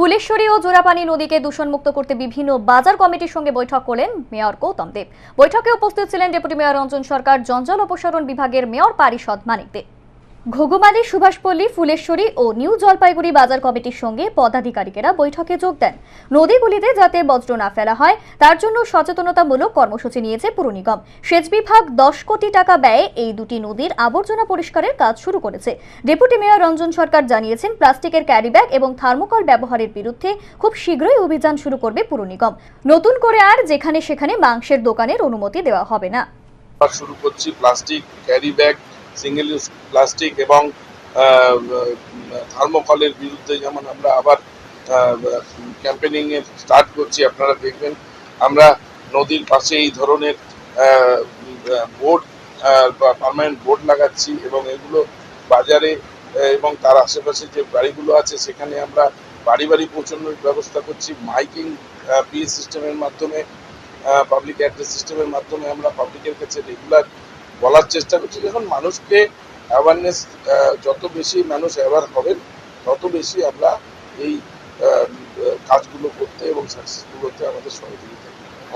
ফুলেশ্বরী ও জোড়াপানি নদীকে দূষণমুক্ত করতে বিভিন্ন বাজার কমিটির সঙ্গে বৈঠক করলেন মেয়র গৌতম দেব। বৈঠকে উপস্থিত ছিলেন ডেপুটি মেয়র রঞ্জন সরকার, জঞ্জল অপসারণ বিভাগের মেয়র পারিষদ মানিক দেব ঘুঘুমালি সুভাষপল্লী, ফুলেশ্বরী ও নিউ জলপাইগুড়ি বাজার কমিটির সঙ্গে পদাধিকারিকেরা বৈঠকে যোগ দেন। নদীগুলিতে যাতে বজ্র না ফেলা হয়, তার জন্য সচেতনতামূলক কর্মসূচি নিয়েছে পুর নিগম। সেচ বিভাগ দশ কোটি টাকা ব্যয়ে এই দুটি নদীর আবর্জনা পরিষ্কারের কাজ শুরু করেছে। ডেপুটি মেয়র রঞ্জন সরকার জানিয়েছেন, প্লাস্টিকের ক্যারিব্যাগ এবং থার্মোকল ব্যবহারের বিরুদ্ধে খুব শীঘ্রই অভিযান শুরু করবে পুর নিগম। নতুন করে আর যেখানে সেখানে মাংসের দোকানের অনুমতি দেওয়া হবে না। শুরু করছি plastic carry bag single use plastic এবং থার্মোকলের বিরুদ্ধে যেমন আমরা আবার ক্যাম্পেনিং এর স্টার্ট করছি, আপনারা দেখবেন, আমরা নদীর পাশে এই ধরনের বোর্ড বা পার্মানেন্ট বোর্ড লাগাচ্ছি এবং এগুলো বাজারে এবং তার আশেপাশে যে বাড়িগুলো আছে, সেখানে আমরা বাড়ি বাড়ি পৌঁছানোর ব্যবস্থা করছি। মাইকিং পি সিস্টেমের মাধ্যমে পাবলিক অ্যাড্রেস সিস্টেমের মাধ্যমে আমরা পাবলিকের কাছে রেগুলার বলার চেষ্টা করছি যখন মানুষকে অ্যাওয়ারনেস যত বেশি মানুষ অ্যাওয়ার হবেন, তত বেশি আমরা এই কাজগুলো করতে এবং সাকসেসফুল হতে আমাদের সহযোগিতা।